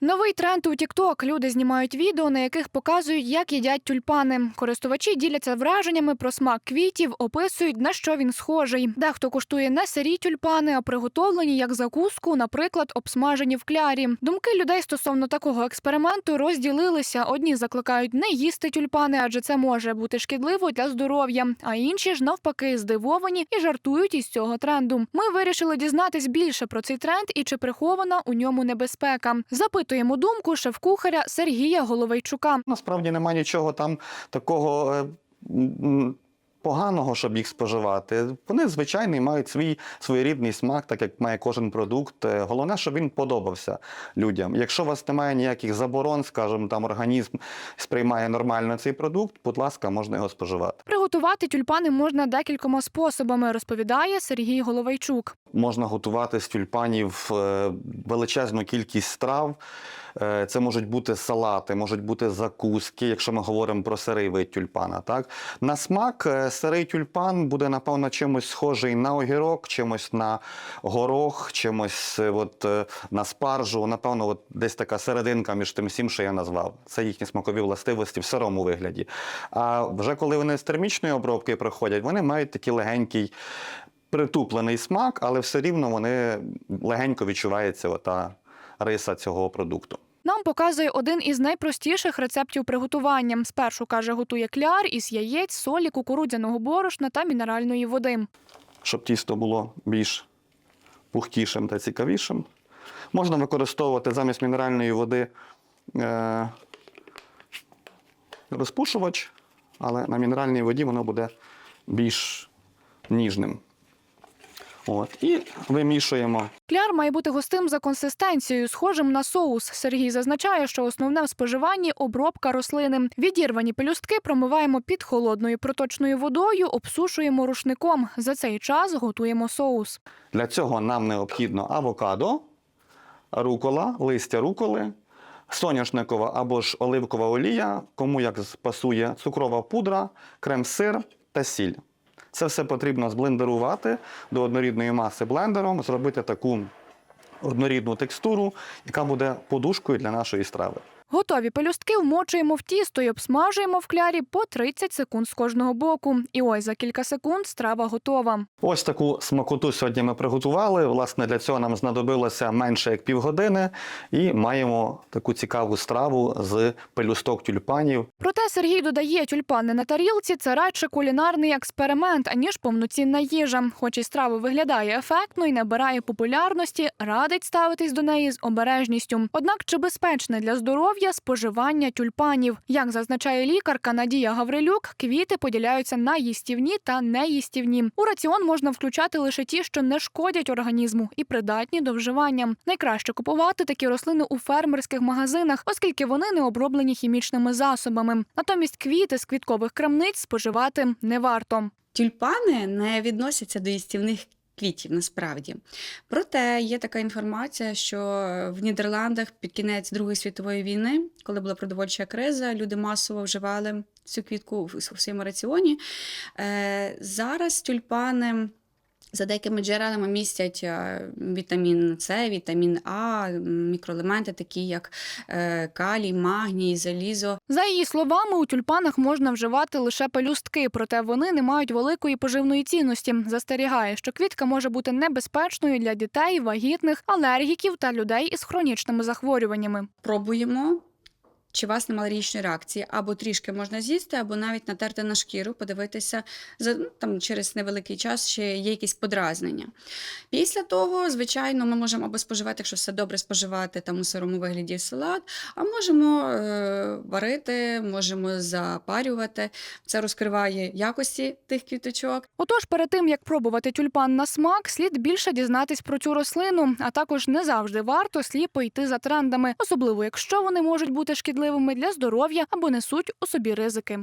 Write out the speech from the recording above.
Новий тренд у TikTok. Люди знімають відео, на яких показують, як їдять тюльпани. Користувачі діляться враженнями про смак квітів, описують на що він схожий. Дехто куштує не сирі тюльпани, а приготовлені як закуску, наприклад, обсмажені в клярі. Думки людей стосовно такого експерименту розділилися. Одні закликають не їсти тюльпани, адже це може бути шкідливо для здоров'я. А інші ж навпаки здивовані і жартують із цього тренду. Ми вирішили дізнатись більше про цей тренд і чи прихована у ньому небезпека. Запитуємо думку шеф-кухаря Сергія Головейчука. Насправді немає нічого там такого е, поганого, щоб їх споживати. Вони звичайний мають свій своєрідний смак, так як має кожен продукт. Е, Головне, щоб він подобався людям. Якщо у вас немає ніяких заборон, скажімо, там організм сприймає нормально цей продукт, будь ласка, можна його споживати. Приготувати тюльпани можна декількома способами, розповідає Сергій Головейчук. Можна готувати з тюльпанів е, величезну кількість страв. Е, Це можуть бути салати, можуть бути закуски, якщо ми говоримо про сирий вид тюльпана. Так? На смак е, сирий тюльпан буде, напевно, чимось схожий на огірок, чимось на горох, чимось от, на спаржу. Напевно, от десь така серединка між тим всім, що я назвав. Це їхні смакові властивості в сирому вигляді. А вже коли вони з термічної обробки проходять, вони мають такий легенький притуплений смак, але все рівно вони легенько відчувається ота риса цього продукту. Нам показує один із найпростіших рецептів приготування. Спершу каже, готує кляр із яєць, солі, кукурудзяного борошна та мінеральної води. Щоб тісто було більш пухтішим та цікавішим. Можна використовувати замість мінеральної води е, розпушувач, але на мінеральній воді воно буде більш ніжним. От. І вимішуємо Кляр має бути густим за консистенцією, схожим на соус. Сергій зазначає, що основне в споживанні обробка рослини. Відірвані пелюстки промиваємо під холодною проточною водою, обсушуємо рушником. За цей час готуємо соус. Для цього нам необхідно авокадо, рукола, листя руколи, соняшникова або ж оливкова олія, кому як пасує цукрова пудра, крем-сир та сіль. Це все потрібно зблендерувати до однорідної маси блендером, зробити таку однорідну текстуру, яка буде подушкою для нашої страви. Готові пелюстки вмочуємо в тісто і обсмажуємо в клярі по 30 секунд з кожного боку. І ось за кілька секунд страва готова. Ось таку смакоту сьогодні ми приготували. Власне, для цього нам знадобилося менше як півгодини, і маємо таку цікаву страву з пелюсток тюльпанів. Проте Сергій додає, тюльпани на тарілці це радше кулінарний експеримент, аніж повноцінна їжа. Хоч і страва виглядає ефектно і набирає популярності, радить ставитись до неї з обережністю. Однак чи безпечне для здоров'я споживання тюльпанів? Як зазначає лікарка Надія Гаврилюк, квіти поділяються на їстівні та неїстівні. У раціон можна включати лише ті, що не шкодять організму і придатні до вживання. Найкраще купувати такі рослини у фермерських магазинах, оскільки вони не оброблені хімічними засобами. Натомість квіти з квіткових крамниць споживати не варто. Тюльпани не відносяться до їстівних квітів насправді. Проте є така інформація, що в Нідерландах під кінець Другої світової війни, коли була продовольча криза, люди масово вживали цю квітку в своєму раціоні. Е, Зараз тюльпани. За деякими джерелами містять е, вітамін С, вітамін А, мікроелементи, такі як е, калій, магній, залізо. За її словами, у тюльпанах можна вживати лише пелюстки, проте вони не мають великої поживної цінності. Застерігає, що квітка може бути небезпечною для дітей, вагітних, алергіків та людей із хронічними захворюваннями. пробуємо. Чи у вас немає алергічної реакції, або трішки можна з'їсти, або навіть натерти на шкіру, подивитися за ну, там через невеликий час, чи є якісь подразнення. Після того, звичайно, ми можемо або споживати, якщо все добре споживати там у сирому вигляді салат, а можемо е, варити, можемо запарювати. Це розкриває якості тих квіточок. Отож, перед тим як пробувати тюльпан на смак, слід більше дізнатись про цю рослину, а також не завжди варто сліпо йти за трендами, особливо якщо вони можуть бути шкідливими для здоров'я або несуть у собі ризики.